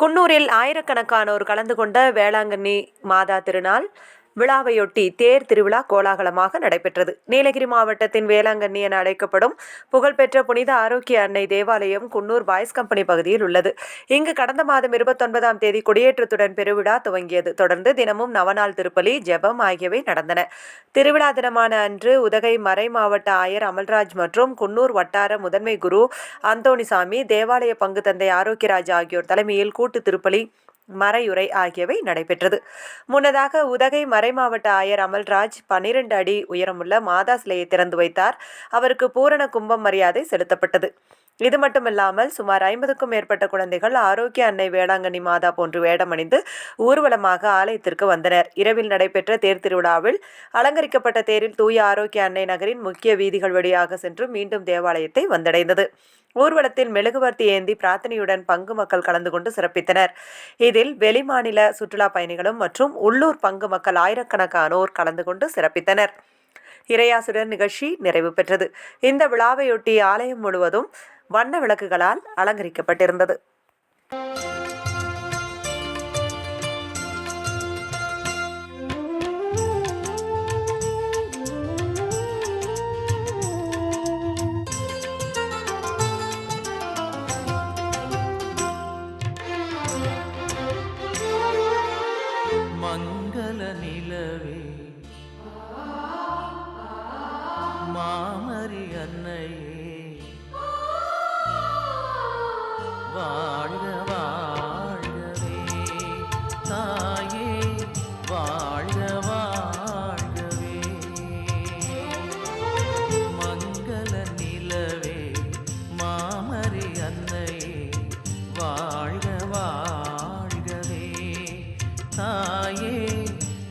குன்னூரில் ஆயிரக்கணக்கானோர் கலந்து கொண்ட வேளாங்கண்ணி மாதா திருநாள். விழாவையொட்டி தேர் திருவிழா கோலாகலமாக நடைபெற்றது. நீலகிரி மாவட்டத்தின் வேளாங்கண்ணி என அழைக்கப்படும் புகழ்பெற்ற புனித ஆரோக்கிய அன்னை தேவாலயம் குன்னூர் பாய்ஸ் கம்பெனி பகுதியில் உள்ளது. இங்கு கடந்த மாதம் இருபத்தொன்பதாம் தேதி கொடியேற்றத்துடன் பெருவிழா துவங்கியது. தொடர்ந்து தினமும் நவநாள் திருப்பலி ஜெபம் ஆகியவை நடந்தன. திருவிழா தினமான அன்று உதகை மறை மாவட்ட ஆயர் அமல்ராஜ் மற்றும் குன்னூர் வட்டார முதன்மை குரு அந்தோணிசாமி தேவாலய பங்கு தந்தை ஆரோக்கியராஜ் ஆகியோர் தலைமையில் கூட்டு திருப்பலி மறையுரை ஆகியவை நடைபெற்றது. முன்னதாக உதகை மறைமாவட்ட ஆயர் அமல்ராஜ் பன்னிரண்டு அடி உயரமுள்ள மாதா சிலையை திறந்து வைத்தார். அவருக்கு பூரண கும்பம் மரியாதை செலுத்தப்பட்டது. இது மட்டுமில்லாமல் சுமார் ஐம்பதுக்கும் மேற்பட்ட குழந்தைகள் ஆரோக்கிய அன்னை வேளாங்கண்ணி மாதா போன்று வேடமணிந்து ஊர்வலமாக ஆலயத்திற்கு வந்தனர். இரவில் நடைபெற்ற தேர் திருவிழாவில் அலங்கரிக்கப்பட்ட தேரில் தூய ஆரோக்கிய அன்னை நகரின் முக்கிய வீதிகள் வழியாக சென்று மீண்டும் தேவாலயத்தை வந்தடைந்தது. ஊர்வலத்தில் மெழுகுவர்த்தி ஏந்தி பிரார்த்தனையுடன் பங்கு மக்கள் கலந்து கொண்டு சிறப்பித்தனர். இதில் வெளிமாநில சுற்றுலா பயணிகளும் மற்றும் உள்ளூர் பங்கு மக்கள் ஆயிரக்கணக்கானோர் கலந்து கொண்டு சிறப்பித்தனர். இறையாசுடர் நிகழ்ச்சி நிறைவு பெற்றது. இந்த விழாவையொட்டி ஆலயம் முழுவதும் வண்ண விளக்குகளால் அலங்கரிக்கப்பட்டிருந்தது. மங்கள நிலவே. மாமரி அன்னையே. வாழ்க வாழ்கவே. தாயே வாழ்க வாழ்கவே. மங்கள நிலவே மாமரி அன்னையே. வாழ்க வாழ்கவே. தாயே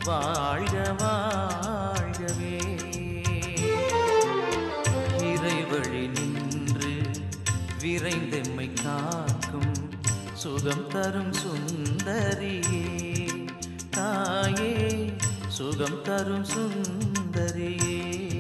வாழ்க வாழ்கவே. விரைந்தெம்மை காக்கும் சுகம் தரும் சுந்தரியே. தாயே சுகம் தரும் சுந்தரியே.